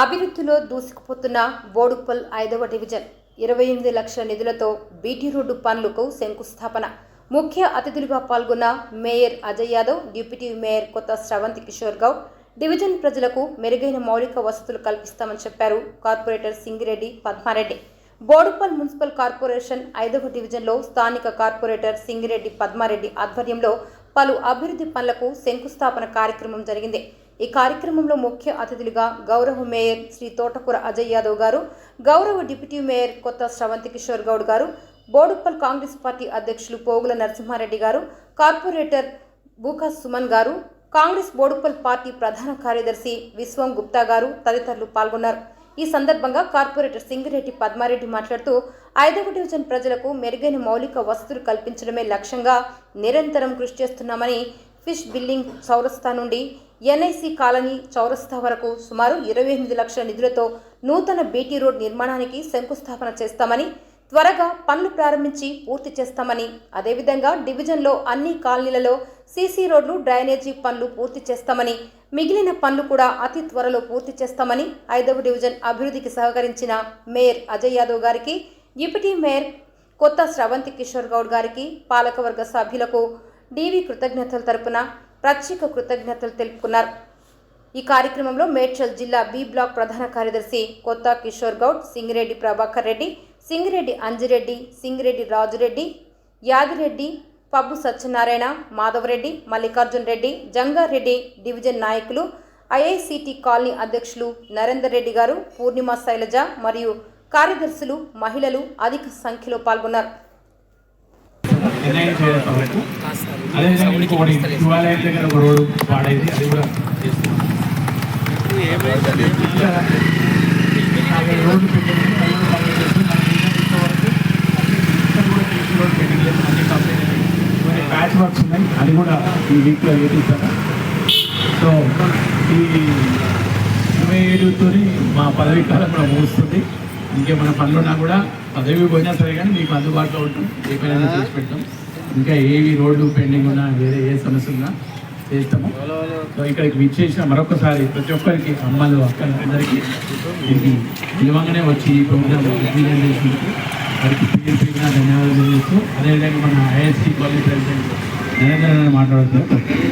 అభివృద్ధిలో దూసుకుపోతున్న బోడుపల్ ఐదవ డివిజన్. ఇరవై ఎనిమిది లక్షల నిధులతో బీటీ రోడ్డు పనులకు శంకుస్థాపన. ముఖ్య అతిథులుగా పాల్గొన్న mayor Ajay Yadav deputy mayor Kotha Sravanthi Kishore Goud division ప్రజలకు మెరుగైన మౌలిక వసతులు కల్పిస్తామని చెప్పారు corporator Singireddy Padmareddy. Boduppal municipal corporation ఐదవ డివిజన్లో స్థానిక కార్పొరేటర్ సింగిరెడ్డి పద్మారెడ్డి ఆధ్వర్యంలో పలు అభివృద్ధి పనులకు శంకుస్థాపన కార్యక్రమం జరిగింది. ఈ కార్యక్రమంలో ముఖ్య అతిథులుగా గౌరవ మేయర్ శ్రీ తోటకూర అజయ్ యాదవ్ గారు గౌరవ డిప్యూటీ మేయర్ కొత్త శ్రవంతి కిషోర్ గౌడ్ గారు బోడుప్పల్ కాంగ్రెస్ పార్టీ అధ్యక్షులు పోగుల నరసింహారెడ్డి గారు కార్పొరేటర్ బూకా సుమన్ గారు కాంగ్రెస్ బోడుప్పల్ పార్టీ ప్రధాన కార్యదర్శి విశ్వం గుప్తా గారు తదితరులు పాల్గొన్నారు. ఈ సందర్భంగా కార్పొరేటర్ సింగిరెడ్డి పద్మారెడ్డి మాట్లాడుతూ ఐదవ డివిజన్ ప్రజలకు మెరుగైన మౌలిక వసతులు కల్పించడమే లక్ష్యంగా నిరంతరం కృషి చేస్తున్నామని ఫిష్ బిల్లింగ్ చౌరస్తా నుండి ఎన్ఐసి కాలనీ చౌరస్తా వరకు సుమారు ఇరవై ఎనిమిది లక్షల నిధులతో నూతన బీటీ రోడ్ నిర్మాణానికి శంకుస్థాపన చేస్తామని త్వరగా పనులు ప్రారంభించి పూర్తి చేస్తామని అదేవిధంగా డివిజన్లో అన్ని కాలనీలలో సీసీ రోడ్లు డ్రైనేజీ పనులు పూర్తి చేస్తామని మిగిలిన పనులు కూడా అతి త్వరలో పూర్తి చేస్తామని ఐదవ డివిజన్ అభివృద్ధికి సహకరించిన మేయర్ అజయ్ యాదవ్ గారికి డిప్యూటీ మేయర్ కొత్త శ్రవంతి కిషోర్ గౌడ్ గారికి పాలకవర్గ సభ్యులకు డీవీ కృతజ్ఞతల తరపున ప్రత్యేక కృతజ్ఞతలు తెలుపుకున్నారు. ఈ కార్యక్రమంలో మేడ్చల్ జిల్లా బి బ్లాక్ ప్రధాన కార్యదర్శి కొత్త కిషోర్ గౌడ్ సింగిరెడ్డి ప్రభాకర్ రెడ్డి సింగిరెడ్డి అంజిరెడ్డి సింగిరెడ్డి రాజురెడ్డి యాదిరెడ్డి పబ్బు సత్యనారాయణ మాధవరెడ్డి మల్లికార్జున్ రెడ్డి జంగారెడ్డి డివిజన్ నాయకులు ఐఐసిటి కాలనీ అధ్యక్షులు నరేందర్ రెడ్డి గారు పూర్ణిమ శైలజ మరియు కార్యదర్శులు మహిళలు అధిక సంఖ్యలో పాల్గొన్నారు. చేయడం వరకు అదేవిధంగా ఇంకొకటి శివాలయం దగ్గర ఒక రోడ్డు పాడైంది. అది కూడా చేస్తున్నాం రోడ్డు పెట్టింది ప్యాచ్ వర్క్స్ ఉన్నాయి. అది కూడా ఈ వీక్లో వేపిస్తాను సో ఈ ఇరవై ఏడుతో మా పదవి కాలం కూడా ముగుస్తుంది. ఇంకేమైనా పనులు ఉన్నా కూడా పదవి పోయినా సరే కానీ మీకు అందుబాటులో ఉంటాం. ఏ పనైనా చేసి పెడతాం ఇంకా ఏవి రోడ్లు పెండింగ్ ఉన్నా వేరే ఏ సమస్య ఉన్నా చేస్తాము. సో ఇక్కడికి విచ్చేసిన మరొకసారి ప్రతి ఒక్కరికి అమ్మలు అక్కలు అందరికీ దీనికి నిలవంగానే వచ్చి ఈ ప్రోగ్రామ్ విజయం చేసినందుకు వారికి పేరున ధన్యవాదాలు తెలియజేస్తూ అదేవిధంగా మన ఐఎస్సీ కాలేజ్ ప్రెసిడెంట్ నరేంద్ర మాట్లాడుతున్నారు